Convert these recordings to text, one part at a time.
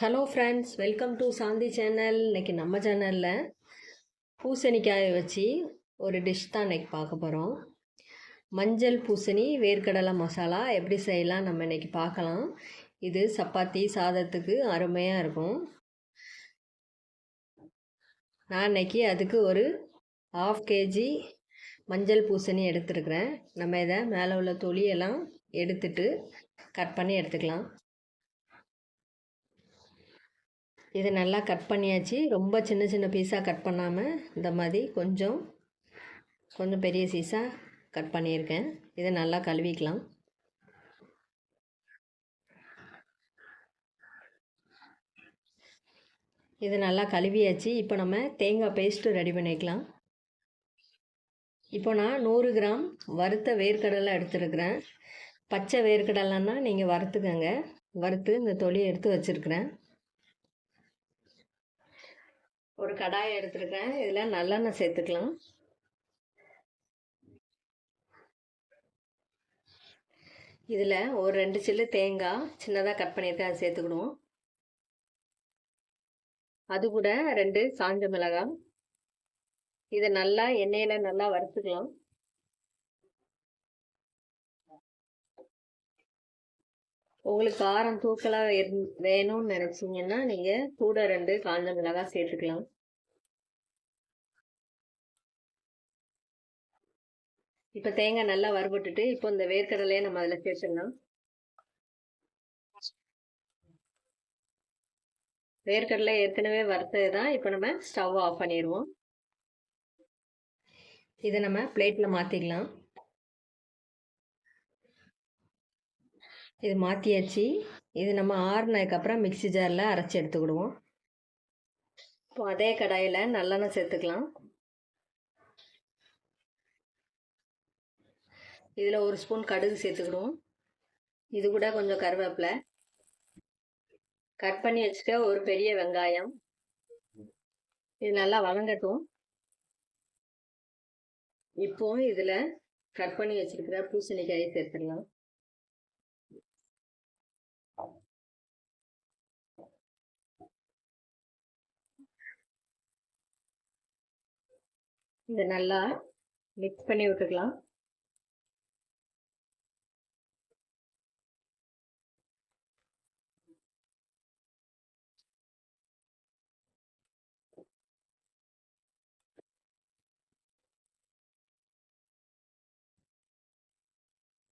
Hello friends welcome to Shanthi channel இன்றைக்கி நம்ம சேனலில் பூசணிக்காயை வச்சு ஒரு டிஷ் தான் இன்றைக்கி பார்க்க போகிறோம் மஞ்சள் பூசணி வேர்க்கடலை மசாலா எப்படி செய்யலாம் நம்ம இன்றைக்கி பார்க்கலாம். இது சப்பாத்தி சாதத்துக்கு அருமையாக இருக்கும். நான் இன்றைக்கி அதுக்கு ஒரு ஆஃப் கேஜி மஞ்சள் பூசணி எடுத்துருக்குறேன். நம்ம இதை மேலே உள்ள தொலியெல்லாம் எடுத்துட்டு கட் பண்ணி எடுத்துக்கலாம். இதை நல்லா கட் பண்ணியாச்சு. ரொம்ப சின்ன சின்ன பீஸாக கட் பண்ணாமல் இந்த மாதிரி கொஞ்சம் கொஞ்சம் பெரிய சீஸாக கட் பண்ணியிருக்கேன். இதை நல்லா கழுவிக்கலாம். இது நல்லா கழுவியாச்சு. இப்போ நம்ம தேங்காய் பேஸ்ட்டு ரெடி பண்ணிக்கலாம். இப்போ நான் நூறு கிராம் வறுத்த வேர்க்கடலை எடுத்துருக்கிறேன். பச்சை வேர்க்கடலைன்னா நீங்கள் வறுத்துக்கங்க. வறுத்து இந்த தொலியை எடுத்து வச்சுருக்குறேன். ஒரு கடாயை எடுத்துருக்கேன். இதில் நல்லெண்ணெய் சேர்த்துக்கலாம். இதில் ஒரு ரெண்டு சில்லு தேங்காய் சின்னதாக கட் பண்ணியிருக்கேன். அதை சேர்த்துக்கிடுவோம். அது கூட ரெண்டு சாஞ்ச மிளகாய். இதை நல்லா எண்ணெயில் நல்லா வறுத்துக்கலாம். உங்களுக்கு காரம் தூக்கலாக இரு வேணும்னு நினச்சிங்கன்னா நீங்கள் கூட ரெண்டு காஞ்ச மிளகாய் சேர்த்துக்கலாம். இப்போ தேங்காய் நல்லா வறுபட்டுட்டு இப்போ இந்த வேர்க்கடலையை நம்ம அதில் சேர்த்துடலாம். வேர்க்கடலை ஏற்கனவே வறுத்தது தான் இப்போ நம்ம ஸ்டவ் ஆஃப் பண்ணிடுவோம். இதை நம்ம பிளேட்டில் மாற்றிக்கலாம் இது மாற்றியாச்சு இது நம்ம ஆறுனதுக்கப்புறம் மிக்சி ஜாரில் அரைச்சி எடுத்துக்கிடுவோம். இப்போ அதே கடாயில் நல்லெண்ணெய் சேர்த்துக்கலாம். இதில் ஒரு ஸ்பூன் கடுகு சேர்த்துக்கிடுவோம். இது கூட கொஞ்சம் கருவேப்பிலை. கட் பண்ணி வச்சுக்க ஒரு பெரிய வெங்காயம். இது நல்லா வதங்கட்டும். இப்போ இதில் கட் பண்ணி வச்சுருக்கிற பூசணிக்காயை சேர்த்துடலாம். இதை நல்லா மிக்ஸ் பண்ணி விட்டுக்கலாம்.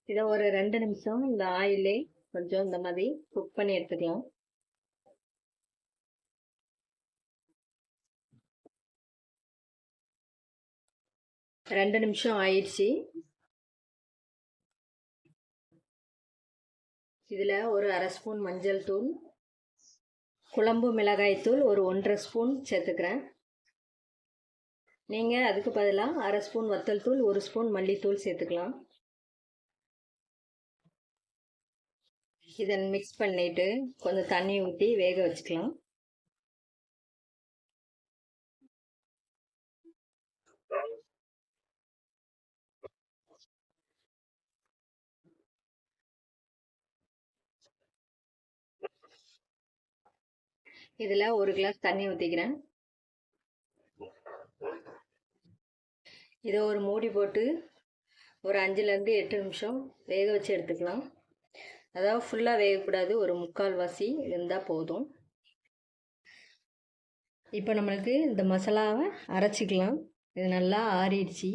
இதை ஒரு ரெண்டு நிமிஷம் இந்த ஆயிலே கொஞ்சம் இந்த மாதிரி குக் பண்ணி எடுத்துக்கலாம். ரெண்டு நிமிஷம் ஆயிடுச்சு. இதில் ஒரு அரை ஸ்பூன் மஞ்சள் தூள் குழம்பு மிளகாய் தூள் ஒரு ஒன்றரை ஸ்பூன் சேர்த்துக்கிறேன். நீங்கள் அதுக்கு பதிலாக அரை ஸ்பூன் வத்தல் தூள் ஒரு ஸ்பூன் மல்லித்தூள் சேர்த்துக்கலாம். இதை மிக்ஸ் பண்ணிட்டு கொஞ்சம் தண்ணி ஊற்றி வேக வச்சுக்கலாம். இதில் ஒரு கிளாஸ் தண்ணி ஊற்றிக்கிறேன் இதை ஒரு மூடி போட்டு ஒரு அஞ்சுலேருந்து எட்டு நிமிஷம் வேக வச்சு எடுத்துக்கலாம். அதாவது ஃபுல்லாக வேகக்கூடாது ஒரு முக்கால் வாசி இருந்தால் போதும். இப்போ நம்மளுக்கு இந்த மசாலாவை அரைச்சிக்கலாம். இது நல்லா ஆறிடுச்சு.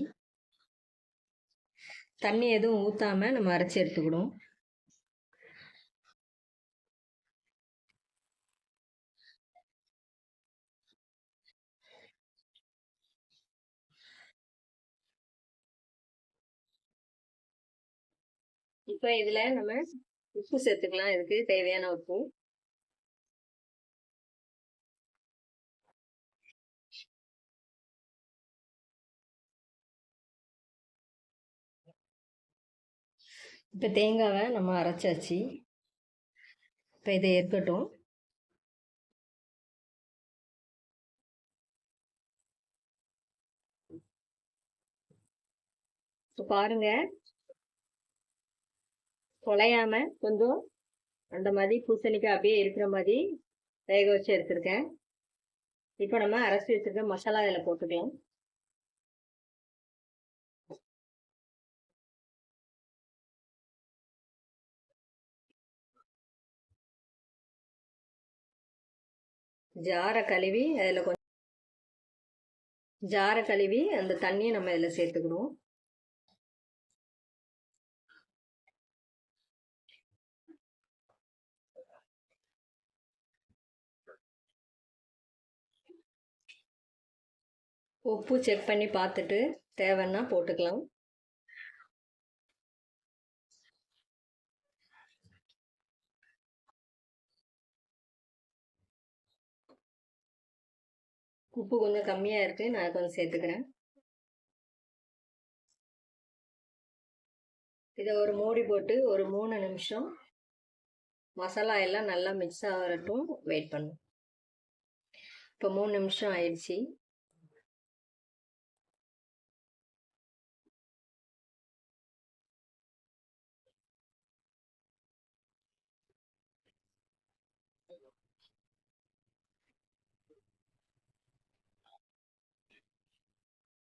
தண்ணி எதுவும் ஊற்றாமல் நம்ம அரைச்சி எடுத்துக்கணும். இப்போ இதில் நம்ம உப்பு சேர்த்துக்கலாம். இதுக்கு தேவையான உப்பு. இப்போ தேங்காவை நம்ம அரைச்சாச்சு. இப்போ இதை இருக்கட்டும். இப்போ பாருங்கள் குலையாம கொஞ்சம் அந்த மாதிரி பூசணிக்காய் அப்படியே இருக்கிற மாதிரி வேக வச்சு எடுத்துருக்கேன். இப்போ நம்ம அரைச்சி வச்சுருக்க மசாலா இதில் போட்டுக்கலாம். ஜாரை கழுவி அதில் கொஞ்சம் ஜாரை கழுவி அந்த தண்ணியை நம்ம இதில் சேர்த்துக்கணும். உப்பு செக் பண்ணி பார்த்துட்டு தேவைன்னா போட்டுக்கலாம். உப்பு கொஞ்சம் கம்மியாக இருக்குது நான் கொஞ்சம் சேர்த்துக்கிறேன். இதை ஒரு மூடி போட்டு ஒரு மூணு நிமிஷம் மசாலா எல்லாம் நல்லா மிக்ஸ் ஆகிறட்டும் வெயிட் பண்ணும் இப்போ மூணு நிமிஷம் ஆயிடுச்சு.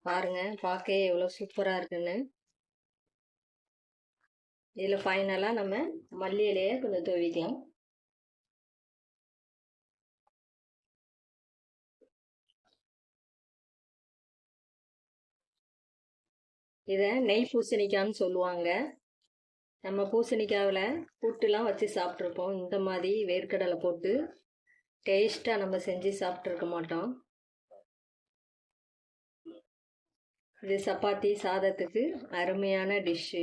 பாருங்க பார்க்க எவ்வளோ சூப்பராக இருக்குன்னு. இதில் ஃபைனலாக நம்ம மல்லி இலையை கொஞ்சம் துவிக்கலாம். இதை நெய் பூசணிக்கான்னு சொல்லுவாங்க. நம்ம பூசணிக்காவில் புட்டுலாம் வச்சு சாப்பிட்ருப்போம் இந்த மாதிரி வேர்க்கடலை போட்டு டேஸ்ட்டாக நம்ம செஞ்சு சாப்பிட்ருக்க மாட்டோம். இது சப்பாத்தி சாதத்துக்கு அருமையான டிஷ்ஷு.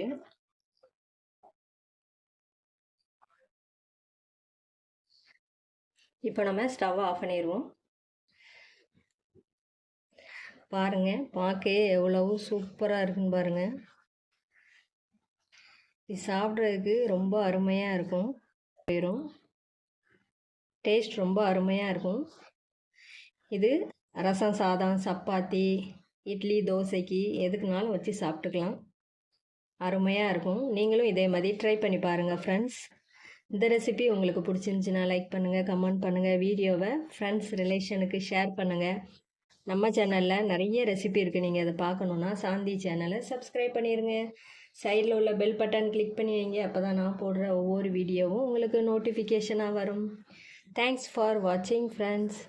இப்போ நம்ம ஸ்டவ் ஆஃப் பண்ணிடுவோம் பாருங்கள் பார்க்கவே எவ்வளவு சூப்பராக இருக்குன்னு பாருங்க. இது சாப்பிட்றதுக்கு ரொம்ப அருமையாக இருக்கும். போயிடும் டேஸ்ட் ரொம்ப அருமையாக இருக்கும். இது ரசம் சாதம் சப்பாத்தி இட்லி தோசைக்கு எதுக்குனாலும் வச்சு சாப்பிட்டுக்கலாம். அருமையாக இருக்கும். நீங்களும் இதே மாதிரி ட்ரை பண்ணி பாருங்கள் ஃப்ரெண்ட்ஸ் இந்த ரெசிபி உங்களுக்கு பிடிச்சிருந்துச்சின்னா லைக் பண்ணுங்கள் கமெண்ட் பண்ணுங்கள் வீடியோவை ஃப்ரெண்ட்ஸ் ரிலேஷனுக்கு ஷேர் பண்ணுங்கள் நம்ம சேனலில் நிறைய ரெசிபி இருக்குது நீங்கள் அதை பார்க்கணுன்னா சாந்தி சேனலை சப்ஸ்கிரைப் பண்ணிடுங்க சைடில் உள்ள பெல் பட்டன் கிளிக் பண்ணி வைங்க. அப்போ தான் நான் போடுற ஒவ்வொரு வீடியோவும் உங்களுக்கு நோட்டிஃபிகேஷனாக வரும். தேங்க்ஸ் ஃபார் வாட்சிங் ஃப்ரெண்ட்ஸ்